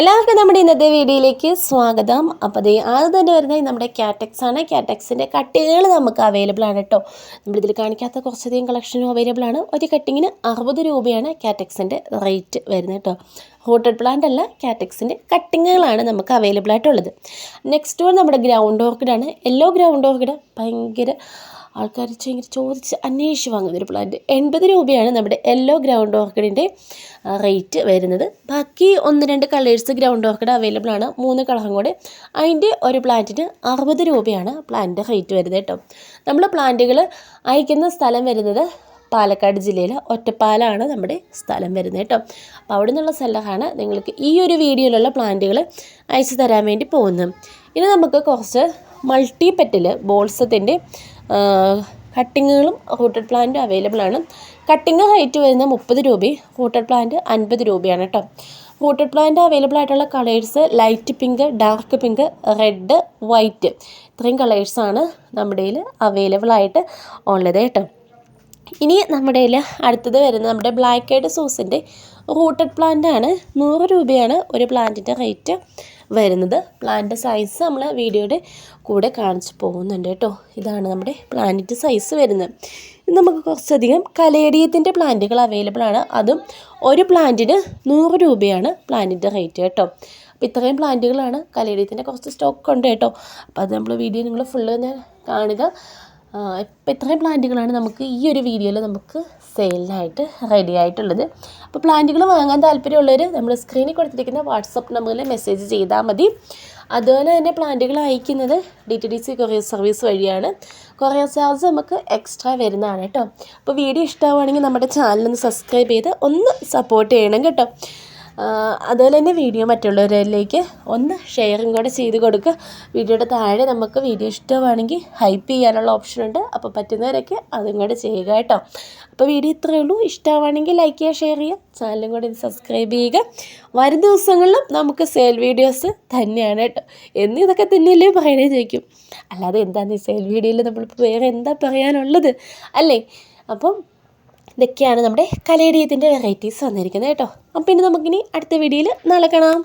എല്ലാവർക്കും നമ്മുടെ ഇന്നത്തെ വീഡിയോയിലേക്ക് സ്വാഗതം. അപ്പോൾ അതേ ആദ്യം തന്നെ വരുന്നത് നമ്മുടെ കാറ്റക്സ് ആണ്. കാറ്റക്സിന്റെ കട്ടികൾ നമുക്ക് അവൈലബിൾ ആണ് കേട്ടോ നമ്മളിതിൽ കാണിക്കാത്ത കുറച്ചധികം കളക്ഷനും അവൈലബിൾ ആണ്. ഒരു കട്ടിങ്ങിന് അറുപത് രൂപയാണ് കാറ്റക്സിന്റെ റേറ്റ് വരുന്നത് കേട്ടോ ഹോട്ടഡ് പ്ലാന്റ് അല്ല കാറ്റക്സിന്റെ കട്ടിങ്ങുകളാണ് നമുക്ക് അവൈലബിൾ ആയിട്ടുള്ളത്. നെക്സ്റ്റ് വൺ നമ്മുടെ ഗ്രൗണ്ട് ഓർക്കിഡാണ് യെല്ലോ ഗ്രൗണ്ട് ഓർക്കിഡ് ഭയങ്കര ആൾക്കാർ ഭയങ്കര ചോദിച്ച് അന്വേഷിച്ച് വാങ്ങുന്ന ഒരു പ്ലാന്റ് എൺപത് രൂപയാണ് നമ്മുടെ യെല്ലോ ഗ്രൗണ്ട് ഓർക്കിഡിന്റെ റേറ്റ് വരുന്നത്. ബാക്കി ഒന്ന് രണ്ട് കളേഴ്സ് ഗ്രൗണ്ട് ഓർക്കിഡ് അവൈലബിൾ ആണ്. മൂന്ന് കളറും കൂടെ. അതിന്റെ ഒരു പ്ലാന്റിന് അറുപത് രൂപയാണ് പ്ലാന്റിന്റെ റേറ്റ് വരുന്നത് കേട്ടോ. നമ്മൾ പ്ലാന്റുകൾ അയക്കുന്ന സ്ഥലം വരുന്നത് പാലക്കാട് ജില്ലയിലെ ഒറ്റപ്പാലാണ് നമ്മുടെ സ്ഥലം വരുന്നത് കേട്ടോ. അപ്പോൾ അവിടെ നിന്നുള്ള സ്ഥലമാണ് നിങ്ങൾക്ക് ഈ ഒരു വീഡിയോയിലുള്ള പ്ലാന്റുകൾ അയച്ചു തരാൻ വേണ്ടി പോകുന്നത്. ഇനി നമുക്ക് കുറച്ച് മൾട്ടി പെറ്റൽ ബോൾസത്തിന്റെ കട്ടിങ്ങുകളും റൂട്ടഡ് പ്ലാന്റും അവൈലബിൾ ആണ്. കട്ടിങ് ഹൈറ്റ് വരുന്നത് മുപ്പത് രൂപയും റൂട്ടഡ് പ്ലാന്റ് അൻപത് രൂപയാണ് കേട്ടോ റൂട്ടഡ് പ്ലാന്റ് അവൈലബിൾ ആയിട്ടുള്ള colours light pink dark pink red white ഇത്രയും കളേഴ്സാണ് നമ്മുടെ കയ്യിൽ അവൈലബിൾ ആയിട്ട് ഉള്ളത് കേട്ടോ ഇനി നമ്മുടെ കയ്യിൽ അടുത്തത് വരുന്നത് നമ്മുടെ ബ്ലാക്ക് ഐഡ് സോസിന്റെ റൂട്ടഡ് പ്ലാന്റ് ആണ്. നൂറ് രൂപയാണ് ഒരു പ്ലാന്റിന്റെ റേറ്റ് വരുന്നത്. പ്ലാന്റ് സൈസ് നമ്മൾ വീഡിയോയുടെ കൂടെ കാണിച്ചു പോകുന്നുണ്ട് കേട്ടോ. ഇതാണ് നമ്മുടെ പ്ലാന്റിന്റെ സൈസ് വരുന്നത്. നമുക്ക് കുറച്ചധികം കലേഡിയത്തിന്റെ പ്ലാന്റുകൾ അവൈലബിൾ ആണ്. അതും ഒരു പ്ലാന്റിന് നൂറ് രൂപയാണ് പ്ലാന്റിന്റെ റേറ്റ് കേട്ടോ. അപ്പോൾ ഇത്രയും പ്ലാന്റുകളാണ് കലേഡിയത്തിന്റെ കുറച്ച് സ്റ്റോക്ക് ഉണ്ട് കേട്ടോ. അപ്പോൾ അത് നമ്മൾ വീഡിയോ നിങ്ങൾ ഫുള്ള് തന്നെ കാണുക. ഇപ്പം ഇത്രയും പ്ലാന്റുകളാണ് നമുക്ക് ഈ ഒരു വീഡിയോയിൽ നമുക്ക് സെയിലിനായിട്ട് റെഡി ആയിട്ടുള്ളത്. അപ്പോൾ പ്ലാന്റുകൾ വാങ്ങാൻ താല്പര്യമുള്ളവർ നമ്മൾ സ്ക്രീനിൽ കൊടുത്തിരിക്കുന്ന വാട്സപ്പ് നമ്പറിൽ മെസ്സേജ് ചെയ്താൽ മതി. അതുപോലെ തന്നെ പ്ലാന്റുകൾ അയക്കുന്നത് D T D C courier service വഴിയാണ്. കൊറിയർ ചാർജ് നമുക്ക് എക്സ്ട്രാ വരുന്നതാണ് കേട്ടോ. അപ്പോൾ വീഡിയോ ഇഷ്ടമാവുകയാണെങ്കിൽ നമ്മുടെ ചാനലൊന്ന് സബ്സ്ക്രൈബ് ചെയ്ത് ഒന്ന് സപ്പോർട്ട് ചെയ്യണം കേട്ടോ. അതുപോലെ തന്നെ വീഡിയോ മറ്റുള്ളവരിലേക്ക് ഒന്ന് ഷെയറും കൂടെ ചെയ്ത് കൊടുക്കുക. വീഡിയോയുടെ താഴെ നമുക്ക് വീഡിയോ ഇഷ്ടമാണെങ്കിൽ ഹൈപ്പ് ചെയ്യാനുള്ള ഓപ്ഷൻ ഉണ്ട്. അപ്പോൾ പറ്റുന്നവരൊക്കെ അതും കൂടെ ചെയ്യുക കേട്ടോ. അപ്പോൾ വീഡിയോ ഇത്രയേ ഉള്ളൂ. ഇഷ്ടമാണെങ്കിൽ ലൈക്ക് ചെയ്യുക ഷെയർ ചെയ്യുക. ചാനലും കൂടെ സബ്സ്ക്രൈബ് ചെയ്യുക. വരും ദിവസങ്ങളിലും നമുക്ക് സെയിൽ വീഡിയോസ് തന്നെയാണ് കേട്ടോ. എന്ന് ഇതൊക്കെ തന്നെയല്ലേ പറയണേ ചോദിക്കും. അല്ലാതെ എന്താണ് ഈ സെയിൽ വീഡിയോയിൽ നമ്മളിപ്പോൾ വേറെ എന്താ പറയാനുള്ളത്? അല്ലേ? അപ്പം ഇതൊക്കെയാണ് നമ്മുടെ കലേഡിയത്തിന്റെ വെറൈറ്റീസ് വന്നിരിക്കുന്നത് കേട്ടോ. അപ്പം പിന്നെ നമുക്കിനി അടുത്ത വീഡിയോയിൽ നാളെ കാണാം.